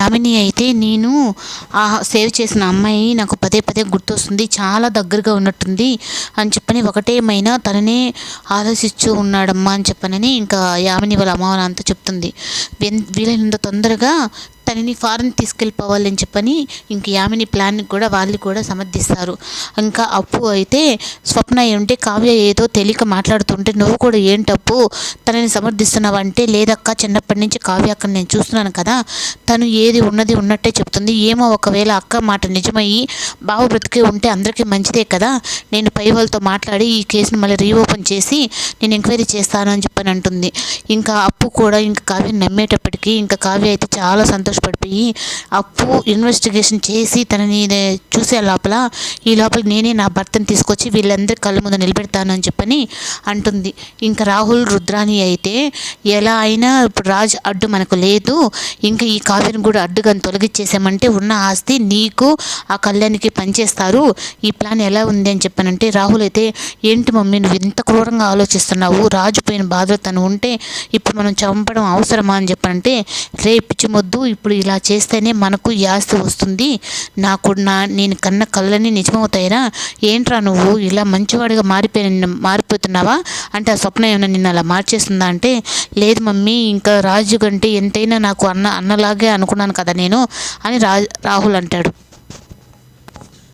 యామిని అయితే నేను ఆ సేవ్ చేసిన అమ్మాయి నాకు పదే పదే గుర్తొస్తుంది చాలా దగ్గరగా ఉన్నట్టుంది అని చెప్పని ఒకటేమైనా తననే ఆలోచిస్తూ ఉన్నాడమ్మా అని చెప్పనని ఇంకా యామిని వాళ్ళ అమ్మ అంతా చెప్తుంది. వీలైనంత తొందరగా తనని ఫారెన్ తీసుకెళ్ళిపోవాలని చెప్పని ఇంక యామిని ప్లాన్ కూడా వాళ్ళు కూడా సమర్థిస్తారు. ఇంకా అప్పు అయితే స్వప్న ఉంటే కావ్య ఏదో తెలియక మాట్లాడుతుంటే నువ్వు కూడా ఏంటప్పు తనని సమర్థిస్తున్నావు అంటే లేదక్క చిన్నప్పటి నుంచి కావ్య అక్కడ నేను చూస్తున్నాను కదా తను ఏది ఉన్నది ఉన్నట్టే చెప్తుంది. ఏమో ఒకవేళ అక్క మాట నిజమయ్యి బావ బ్రతికే ఉంటే అందరికీ మంచిదే కదా నేను పై వాళ్ళతో మాట్లాడి ఈ కేసును మళ్ళీ రీఓపెన్ చేసి నేను ఎంక్వైరీ చేస్తాను అని చెప్పని అంటుంది. ఇంకా అప్పు కూడా ఇంకా కావ్యని నమ్మేటప్పటికీ ఇంకా కావ్య అయితే చాలా సంతోషపడిపోయి అప్పు ఇన్వెస్టిగేషన్ చేసి తనని చూసే లోపల ఈ లోపల నేనే నా భర్తను తీసుకొచ్చి వీళ్ళందరి కళ్ళ ముందు నిలబెడతాను అని చెప్పని అంటుంది. ఇంకా రాహుల్ రుద్రాని అయితే ఎలా అయినా ఇప్పుడు రాజ్ అడ్డు మనకు లేదు. ఇంకా ఈ కావ్యను కూడా అడ్డుగా తొలగించేసామంటే ఉన్న ఆస్తి నీకు ఆ కళ్యాణ్కి పనిచేస్తారు. ఈ ప్లాన్ ఎలా ఉంది అని చెప్పానంటే రాహుల్ అయితే ఏంటి మమ్మీ నువ్వు ఇంత క్రూరంగా ఆలోచిస్తున్నావు? రాజు పోయిన బాధలు తను ఉంటే ఇప్పుడు మనం చంపడం అవసరమా అని చెప్పానంటే రే పిచ్చి మొద్దు ఇప్పుడు ఇప్పుడు ఇలా చేస్తేనే మనకు యాస్తి వస్తుంది. నాకు నా నేను కన్న కళ్ళని నిజమవుతాయిరా? ఏంట్రా నువ్వు? ఇలా మంచివాడిగా మారిపోయి మారిపోతున్నావా? అంటే ఆ స్వప్న ఏమైనా నిన్ను అలా మార్చేస్తుందా అంటే లేదు మమ్మీ ఇంకా రాజు కంటే ఎంతైనా నాకు అన్న అన్నలాగే అనుకున్నాను కదా నేను అని రా రాహుల్ అంటాడు.